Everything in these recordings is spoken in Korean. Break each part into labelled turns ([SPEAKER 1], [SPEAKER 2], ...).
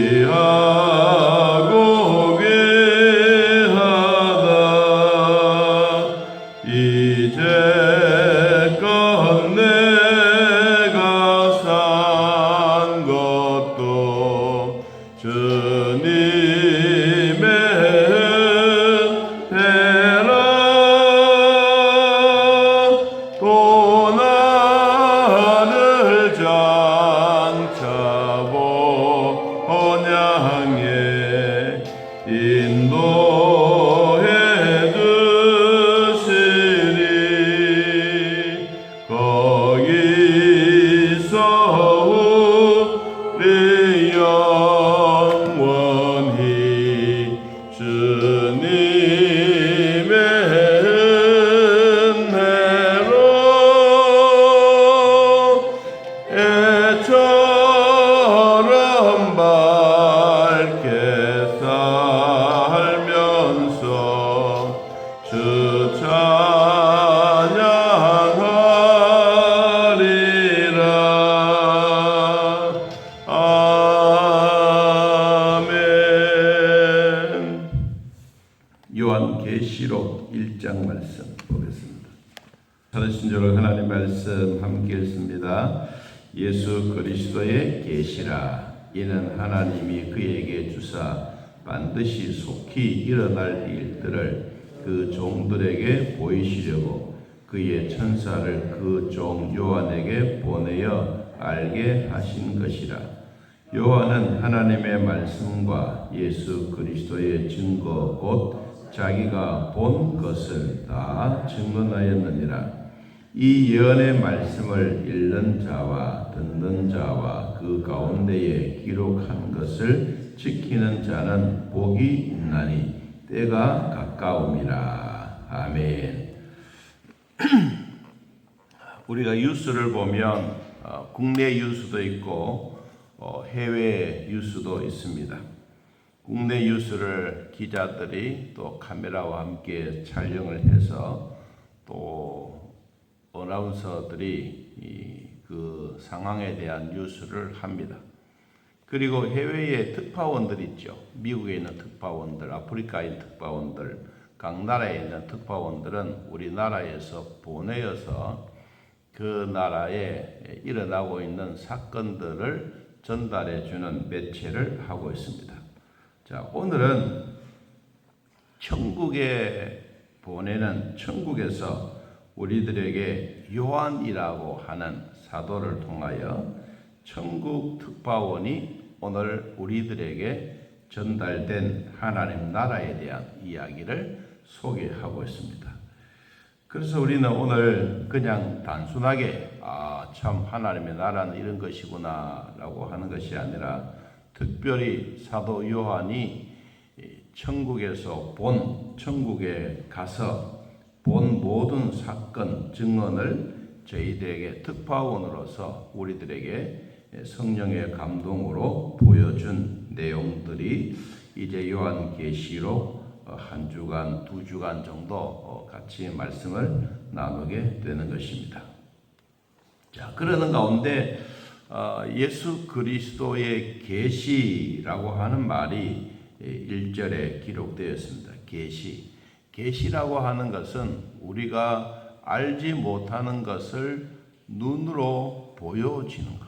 [SPEAKER 1] 귀 1장 말씀 보겠습니다. 살아신절로 하나님 말씀 함께 읽습니다. 예수 그리스도의 계시라 이는 하나님이 그에게 주사 반드시 속히 일어날 일들을 그 종들에게 보이시려고 그의 천사를 그 종 요한에게 보내어 알게 하신 것이라. 요한은 하나님의 말씀과 예수 그리스도의 증거 곧 자기가 본 것을 다 증언하였느니라. 이 예언의 말씀을 읽는 자와 듣는 자와 그 가운데에 기록한 것을 지키는 자는 복이 있나니 때가 가까움이라. 아멘. 우리가 뉴스를 보면 어, 국내 뉴스도 있고 어, 해외 뉴스도 있습니다. 국내 뉴스를 기자들이 또 카메라와 함께 촬영을 해서 또 어나운서들이 이, 그 상황에 대한 뉴스를 합니다. 그리고 해외에 특파원들 있죠. 미국에 있는 특파원들, 아프리카에 있는 특파원들, 각 나라에 있는 특파원들은 우리나라에서 보내어서 그 나라에 일어나고 있는 사건들을 전달해 주는 매체를 하고 있습니다. 자, 오늘은 천국에 보내는 천국에서 우리들에게 요한이라고 하는 사도를 통하여 천국 특파원이 오늘 우리들에게 전달된 하나님 나라에 대한 이야기를 소개하고 있습니다. 그래서 우리는 오늘 그냥 단순하게 아, 참 하나님의 나라는 이런 것이구나라고 하는 것이 아니라 특별히 사도 요한이 천국에서 본 천국에 가서 본 모든 사건 증언을 저희들에게 특파원으로서 우리들에게 성령의 감동으로 보여준 내용들이 이제 요한계시록 한 주간, 두 주간 정도 같이 말씀을 나누게 되는 것입니다. 자, 그러는 가운데 어, 예수 그리스도의 계시라고 하는 말이 1절에 기록되었습니다. 계시. 계시라고 하는 것은 우리가 알지 못하는 것을 눈으로 보여지는 것.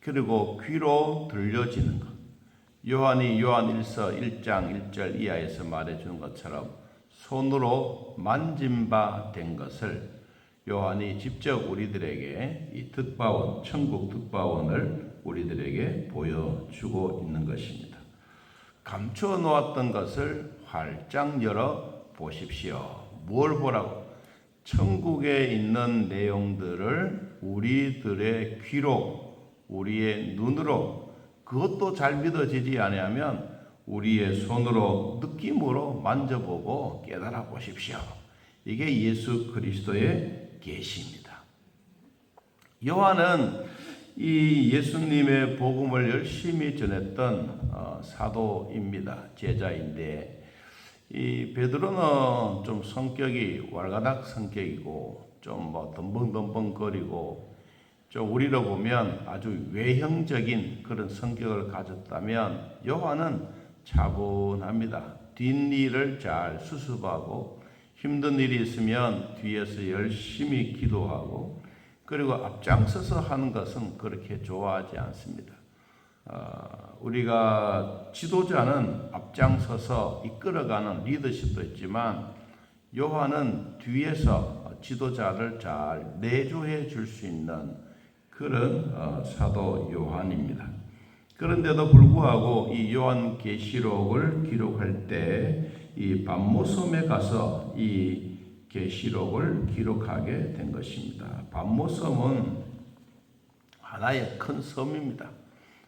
[SPEAKER 1] 그리고 귀로 들려지는 것. 요한이 요한 1서 1장 1절 이하에서 말해 주는 것처럼 손으로 만진 바 된 것을 요한이 직접 우리들에게 이 특파원, 천국 특파원을 우리들에게 보여주고 있는 것입니다. 감추어 놓았던 것을 활짝 열어 보십시오. 뭘 보라고? 천국에 있는 내용들을 우리들의 귀로, 우리의 눈으로 그것도 잘 믿어지지 아니하면 우리의 손으로 느낌으로 만져보고 깨달아 보십시오. 이게 예수 그리스도의 계시입니다. 요한은 이 예수님의 복음을 열심히 전했던 어, 사도입니다. 제자인데 이 베드로는 좀 성격이 왈가닥 성격이고 좀 뭐 덤벙덤벙거리고 좀 우리로 보면 아주 외형적인 그런 성격을 가졌다면 요한은 차분합니다. 뒷일을 잘 수습하고 힘든 일이 있으면 뒤에서 열심히 기도하고 그리고 앞장서서 하는 것은 그렇게 좋아하지 않습니다. 어, 우리가 지도자는 앞장서서 이끌어가는 리더십도 있지만 요한은 뒤에서 지도자를 잘 내조해 줄 수 있는 그런 어, 사도 요한입니다. 그런데도 불구하고 이 요한 계시록을 기록할 때 이 반모섬에 가서 이 계시록을 기록하게 된 것입니다. 반모섬은 하나의 큰 섬입니다.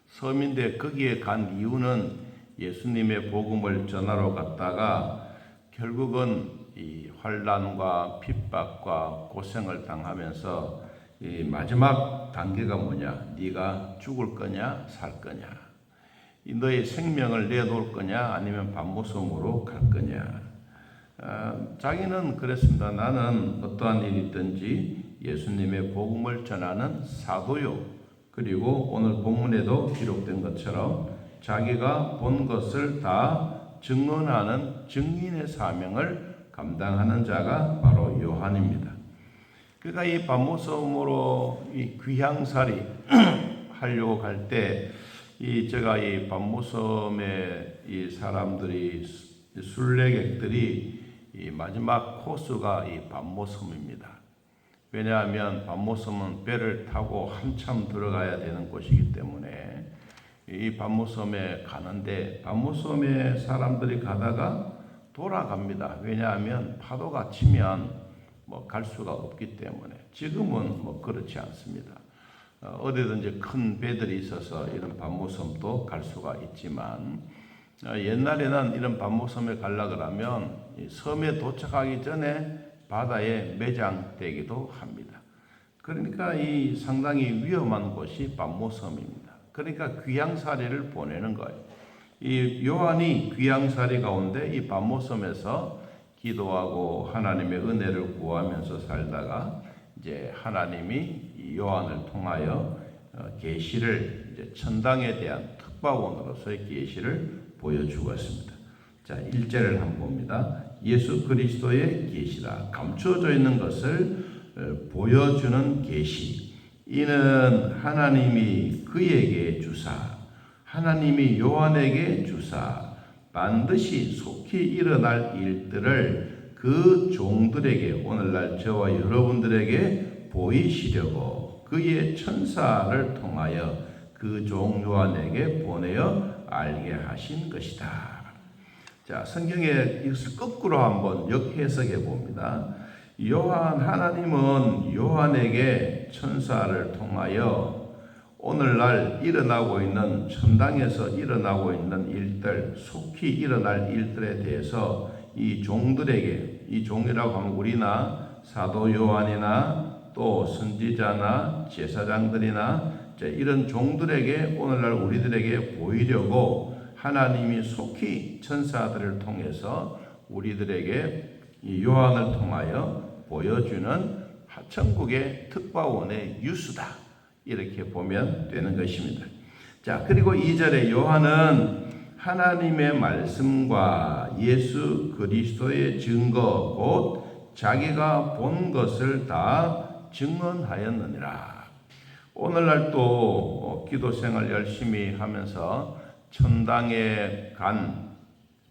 [SPEAKER 1] 섬인데 거기에 간 이유는 예수님의 복음을 전하러 갔다가 결국은 이 환란과 핍박과 고생을 당하면서 이 마지막 단계가 뭐냐? 네가 죽을 거냐, 살 거냐? 이 너의 생명을 내놓을 거냐, 아니면 반모섬으로 갈 거냐? 아, 자기는 그랬습니다. 나는 어떠한 일이 있든지 예수님의 복음을 전하는 사도요. 그리고 오늘 본문에도 기록된 것처럼 자기가 본 것을 다 증언하는 증인의 사명을 감당하는 자가 바로 요한입니다. 그러니까 이 반모섬으로 이 귀향살이 하려고 갈때 이 제가 이 반모섬에 이 사람들이 순례객들이 이 마지막 코스가 이 반모섬입니다. 왜냐하면 반모섬은 배를 타고 한참 들어가야 되는 곳이기 때문에 이 반모섬에 가는데 반모섬에 사람들이 가다가 돌아갑니다. 왜냐하면 파도가 치면 뭐 갈 수가 없기 때문에 지금은 뭐 그렇지 않습니다. 어, 어디든지 큰 배들이 있어서 이런 반모섬도 갈 수가 있지만 어, 옛날에는 이런 반모섬에 가려 그러면 섬에 도착하기 전에 바다에 매장되기도 합니다. 그러니까 이 상당히 위험한 곳이 반모섬입니다. 그러니까 귀양사리를 보내는 거예요. 이 요한이 귀양사리 가운데 이 반모섬에서 기도하고 하나님의 은혜를 구하면서 살다가 이제 하나님이 요한을 통하여 어, 계시를 이제 천당에 대한 특파원으로서의 계시를 보여주었습니다. 자, 1절을 한번 봅니다. 예수 그리스도의 계시라 감추어져 있는 것을 어, 보여주는 계시. 이는 하나님이 그에게 주사 하나님이 요한에게 주사 반드시 속히 일어날 일들을 그 종들에게 오늘날 저와 여러분들에게 보이시려고 그의 천사를 통하여 그 종 요한에게 보내어 알게 하신 것이다. 자, 성경에 이것을 거꾸로 한번 역해석해 봅니다. 요한 하나님은 요한에게 천사를 통하여 오늘날 일어나고 있는 천당에서 일어나고 있는 일들, 속히 일어날 일들에 대해서 이 종들에게, 이 종이라고 하면 우리나 사도 요한이나 또 선지자나 제사장들이나 이런 종들에게 오늘날 우리들에게 보이려고 하나님이 속히 천사들을 통해서 우리들에게 이 요한을 통하여 보여주는 천국의 특파원의 유수다. 이렇게 보면 되는 것입니다. 자, 그리고 2절에 요한은 하나님의 말씀과 예수 그리스도의 증거 곧 자기가 본 것을 다 증언하였느니라. 오늘날 또 어, 기도 생활 열심히 하면서 천당에 간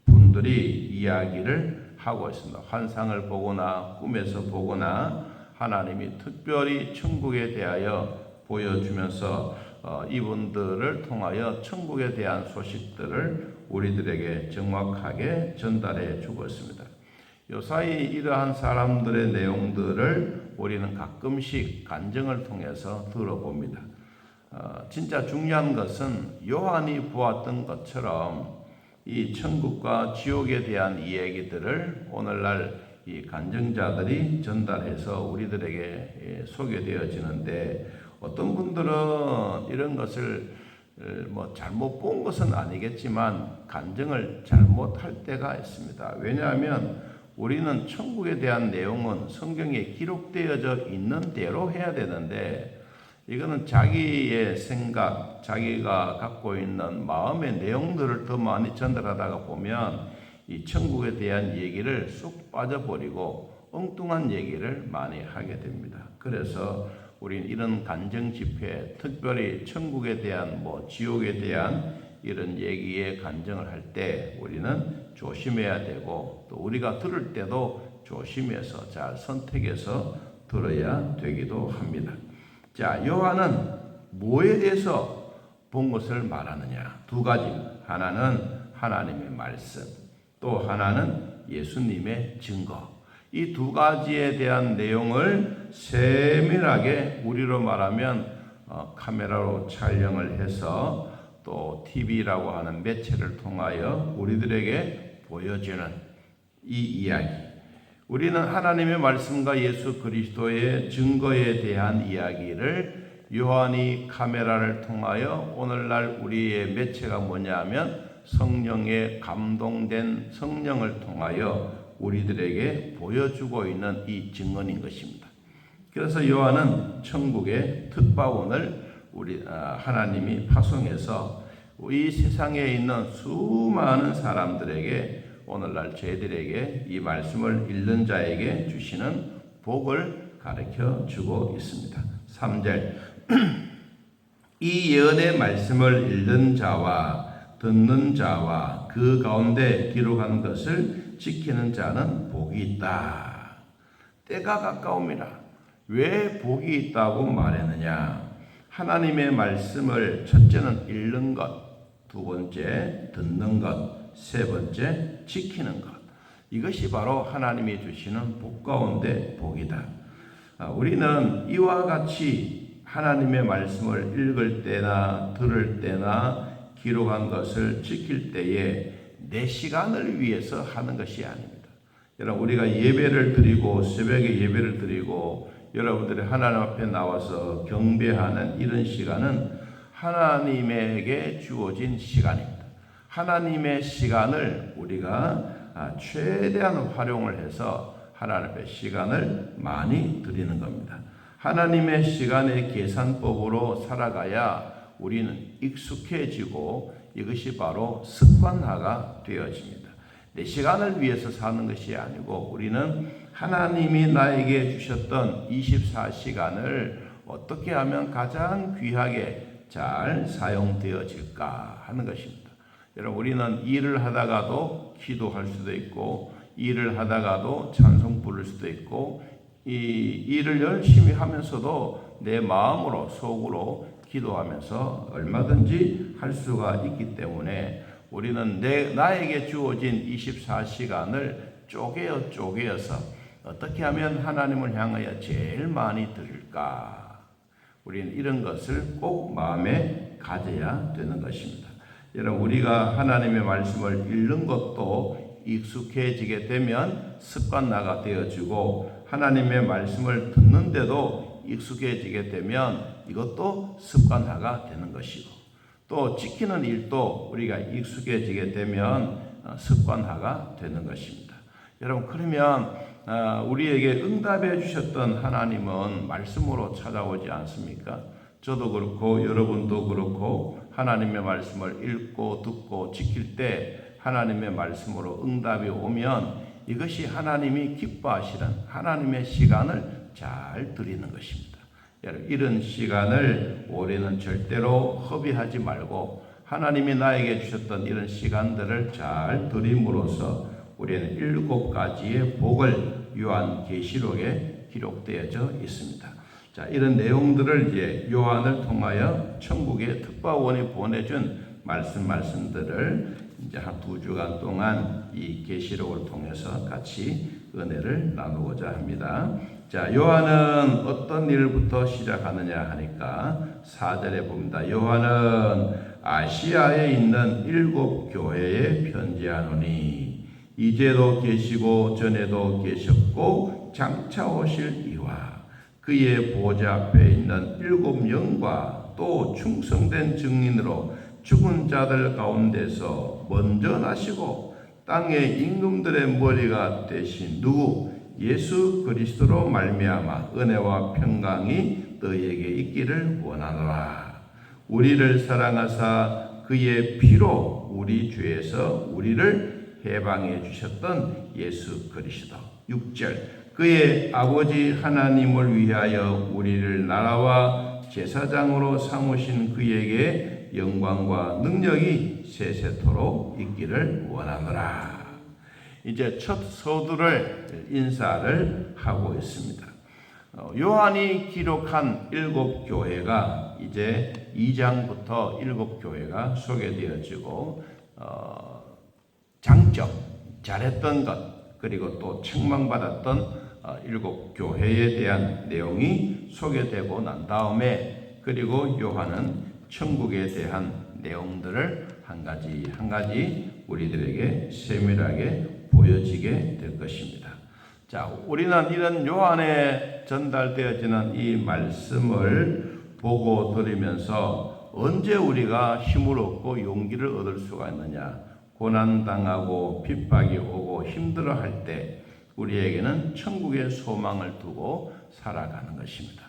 [SPEAKER 1] 분들이 이야기를 하고 있습니다. 환상을 보거나 꿈에서 보거나 하나님이 특별히 천국에 대하여 보여주면서 어, 이분들을 통하여 천국에 대한 소식들을 우리들에게 정확하게 전달해 주고 있습니다. 요사이 이러한 사람들의 내용들을 우리는 가끔씩 간증을 통해서 들어봅니다. 어, 진짜 중요한 것은 요한이 보았던 것처럼 이 천국과 지옥에 대한 이야기들을 오늘날 이 간증자들이 전달해서 우리들에게 예, 소개되어지는데 어떤 분들은 이런 것을 어, 뭐 잘못 본 것은 아니겠지만 간증을 잘못할 때가 있습니다. 왜냐하면 우리는 천국에 대한 내용은 성경에 기록되어져 있는 대로 해야 되는데 이거는 자기의 생각, 자기가 갖고 있는 마음의 내용들을 더 많이 전달하다가 보면 이 천국에 대한 얘기를 쑥 빠져버리고 엉뚱한 얘기를 많이 하게 됩니다. 그래서 우리는 이런 간증 집회, 특별히 천국에 대한 뭐 지옥에 대한 이런 얘기에 간증을 할 때 우리는 조심해야 되고 또 우리가 들을 때도 조심해서 잘 선택해서 들어야 되기도 합니다. 자, 요한은 뭐에 대해서 본 것을 말하느냐? 두 가지. 하나는 하나님의 말씀, 또 하나는 예수님의 증거. 이 두 가지에 대한 내용을 세밀하게 우리로 말하면 어, 카메라로 촬영을 해서 또 TV라고 하는 매체를 통하여 우리들에게 보여주는 이 이야기. 우리는 하나님의 말씀과 예수 그리스도의 증거에 대한 이야기를 요한이 카메라를 통하여 오늘날 우리의 매체가 뭐냐면 성령에 감동된 성령을 통하여 우리들에게 보여주고 있는 이 증언인 것입니다. 그래서 요한은 천국의 특파원을 우리 아, 하나님이 파송해서 이 세상에 있는 수많은 사람들에게 오늘날 저희들에게 이 말씀을 읽는 자에게 주시는 복을 가르쳐 주고 있습니다. 3절 이 예언의 말씀을 읽는 자와 듣는 자와 그 가운데 기록한 것을 지키는 자는 복이 있다. 때가 가까웁니다. 왜 복이 있다고 말했느냐? 하나님의 말씀을 첫째는 읽는 것, 두 번째 듣는 것, 세 번째 지키는 것. 이것이 바로 하나님이 주시는 복 가운데 복이다. 아, 우리는 이와 같이 하나님의 말씀을 읽을 때나 들을 때나 기록한 것을 지킬 때에 내 시간을 위해서 하는 것이 아닙니다. 여러분 우리가 예배를 드리고 새벽에 예배를 드리고 여러분들이 하나님 앞에 나와서 경배하는 이런 시간은 하나님에게 주어진 시간입니다. 하나님의 시간을 우리가 아, 최대한 활용을 해서 하나님 앞에 시간을 많이 드리는 겁니다. 하나님의 시간의 계산법으로 살아가야 우리는 익숙해지고 이것이 바로 습관화가 되어집니다. 내 시간을 위해서 사는 것이 아니고 우리는 하나님이 나에게 주셨던 24시간을 어떻게 하면 가장 귀하게 잘 사용되어질까 하는 것입니다. 여러분, 우리는 일을 하다가도 기도할 수도 있고, 일을 하다가도 찬송 부를 수도 있고, 이 일을 열심히 하면서도 내 마음으로, 속으로 기도하면서 얼마든지 할 수가 있기 때문에 우리는 내, 나에게 주어진 24시간을 쪼개어 쪼개어서 어떻게 하면 하나님을 향하여 제일 많이 들을까? 우리는 이런 것을 꼭 마음에 가져야 되는 것입니다. 여러분, 우리가 하나님의 말씀을 읽는 것도 익숙해지게 되면 습관화가 되어지고 하나님의 말씀을 듣는데도 익숙해지게 되면 이것도 습관화가 되는 것이고 또 지키는 일도 우리가 익숙해지게 되면 어, 습관화가 되는 것입니다. 여러분, 그러면 아, 우리에게 응답해 주셨던 하나님은 말씀으로 찾아오지 않습니까? 저도 그렇고 여러분도 그렇고 하나님의 말씀을 읽고 듣고 지킬 때 하나님의 말씀으로 응답이 오면 이것이 하나님이 기뻐하시는 하나님의 시간을 잘 드리는 것입니다. 이런 시간을 올해는 절대로 허비하지 말고 하나님이 나에게 주셨던 이런 시간들을 잘 드림으로써 우리는 일곱 가지의 복을 요한 계시록에 기록되어져 있습니다. 자, 이런 내용들을 이제 요한을 통하여 천국의 특파원이 보내준 말씀 말씀들을 이제 한 두 주간 동안 이 계시록을 통해서 같이 은혜를 나누고자 합니다. 자, 요한은 어떤 일부터 시작하느냐 하니까 4절에 봅니다. 요한은 아시아에 있는 일곱 교회에 편지하노니 이제도 계시고 전에도 계셨고 장차 오실 이와 그의 보좌 앞에 있는 일곱 영과 또 충성된 증인으로 죽은 자들 가운데서 먼저 나시고 땅의 임금들의 머리가 되신 누구 예수 그리스도로 말미암아 은혜와 평강이 너에게 있기를 원하노라. 우리를 사랑하사 그의 피로 우리 죄에서 우리를 해방해 주셨던 예수 그리스도. 6절 그의 아버지 하나님을 위하여 우리를 나라와 제사장으로 삼으신 그에게 영광과 능력이 세세토록 있기를 원하노라. 이제 첫 서두를 인사를 하고 있습니다. 어, 요한이 기록한 일곱 교회가 이제 2장부터 일곱 교회가 소개되어지고 어, 장점, 잘했던 것 그리고 또 책망받았던 어, 일곱 교회에 대한 내용이 소개되고 난 다음에 그리고 요한은 천국에 대한 내용들을 한 가지 한 가지 우리들에게 세밀하게 보여지게 될 것입니다. 자, 우리는 이런 요한에 전달되어지는 이 말씀을 보고 들으면서 언제 우리가 힘을 얻고 용기를 얻을 수가 있느냐? 고난 당하고 핍박이 오고 힘들어 할 때 우리에게는 천국의 소망을 두고 살아가는 것입니다.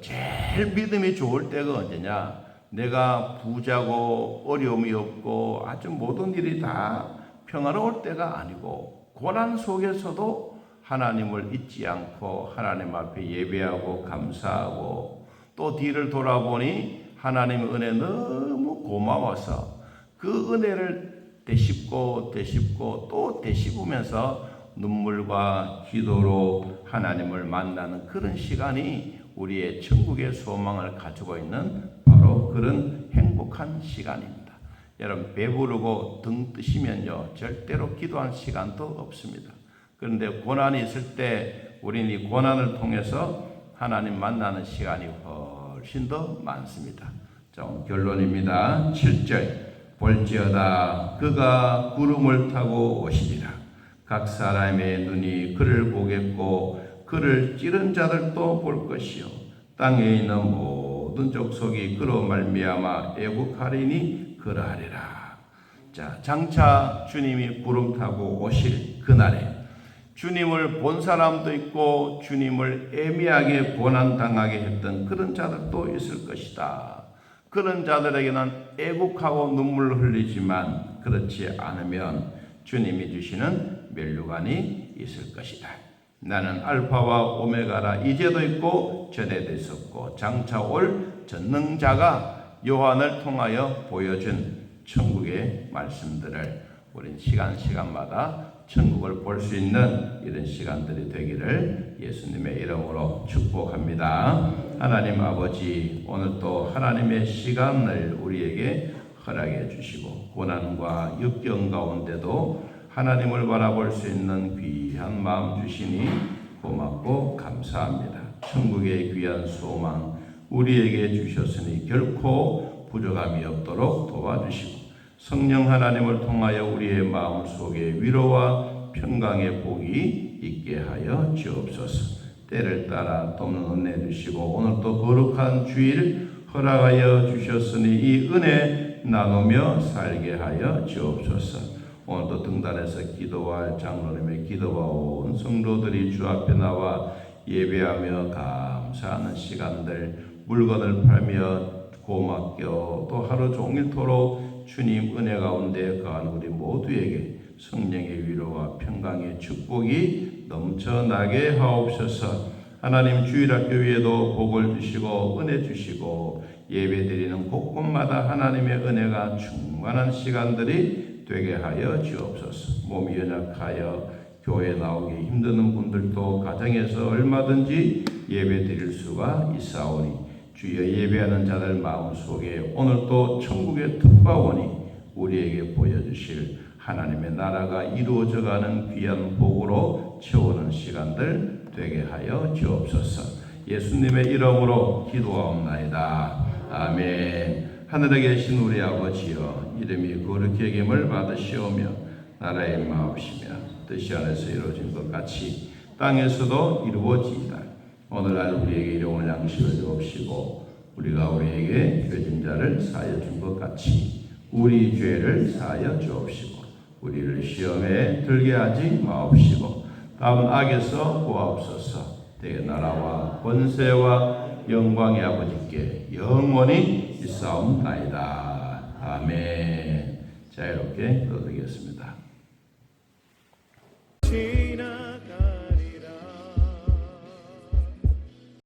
[SPEAKER 1] 제일 믿음이 좋을 때가 언제냐? 내가 부자고 어려움이 없고 아주 모든 일이 다 평화로울 때가 아니고 고난 속에서도 하나님을 잊지 않고 하나님 앞에 예배하고 감사하고 또 뒤를 돌아보니 하나님의 은혜 너무 고마워서 그 은혜를 되씹고 되씹고 또 되씹으면서 눈물과 기도로 하나님을 만나는 그런 시간이 우리의 천국의 소망을 가지고 있는 바로 그런 행복한 시간입니다. 여러분 배부르고 등 뜨시면요 절대로 기도한 시간도 없습니다. 그런데 고난이 있을 때 우리는 이 고난을 통해서 하나님 만나는 시간이 훨씬 더 많습니다. 자, 결론입니다. 7절 볼지어다 그가 구름을 타고 오시리라 각 사람의 눈이 그를 보겠고 그를 찌른 자들도 볼 것이요 땅에 있는 모든 족속이 그로 말미암아 애국하리니 그러하리라. 자, 장차 주님이 구름 타고 오실 그날에 주님을 본 사람도 있고 주님을 애매하게 고난 당하게 했던 그런 자들도 있을 것이다. 그런 자들에게는 애국하고 눈물을 흘리지만 그렇지 않으면 주님이 주시는 멸류관이 있을 것이다. 나는 알파와 오메가라 이제도 있고 전에도 있었고 장차 올 전능자가 요한을 통하여 보여준 천국의 말씀들을 우린 시간 시간마다 천국을 볼 수 있는 이런 시간들이 되기를 예수님의 이름으로 축복합니다. 하나님 아버지 오늘 또 하나님의 시간을 우리에게 허락해 주시고 고난과 역경 가운데도 하나님을 바라볼 수 있는 귀한 마음 주시니 고맙고 감사합니다. 천국의 귀한 소망 우리에게 주셨으니 결코 부족함이 없도록 도와주시고 성령 하나님을 통하여 우리의 마음 속에 위로와 평강의 복이 있게 하여 주옵소서. 때를 따라 또는 은혜 주시고 오늘 또 거룩한 주일 허락하여 주셨으니 이 은혜 나누며 살게 하여 주옵소서. 오늘도 등단에서 기도할 장로님의 기도와 온 성도들이 주 앞에 나와 예배하며 감사하는 시간들 물건을 팔며 고맙겨 또 하루 종일토록 주님 은혜 가운데 거한 우리 모두에게 성령의 위로와 평강의 축복이 넘쳐나게 하옵소서 하나님 주일학교 위에도 복을 주시고 은혜 주시고 예배드리는 곳곳마다 하나님의 은혜가 충만한 시간들이 되게 하여 주옵소서. 몸이 연약하여 교회 나오기 힘드는 분들도 가정에서 얼마든지 예배 드릴 수가 있사오니 주여 예배하는 자들 마음속에 오늘도 천국의 특파원이 우리에게 보여주실 하나님의 나라가 이루어져가는 귀한 복으로 채우는 시간들 되게 하여 주옵소서. 예수님의 이름으로 기도하옵나이다. 아멘. 하늘에 계신 우리 아버지여 이름이 거룩히 여김을 받으시오며 나라의 마옵시며 뜻이 안에서 이루어진 것 같이 땅에서도 이루어지이다. 오늘날 우리에게 일용할 양식을 주옵시고 우리가 우리에게 죄진 자를 사하여 준 것 같이 우리 죄를 사하여 주옵시고 우리를 시험에 들게 하지 마옵시고 다음 악에서 구하옵소서 대개 나라와 권세와 영광의 아버지께 영원히 있사옵나이다. 아멘. 자유롭게 거두겠습니다.
[SPEAKER 2] 지나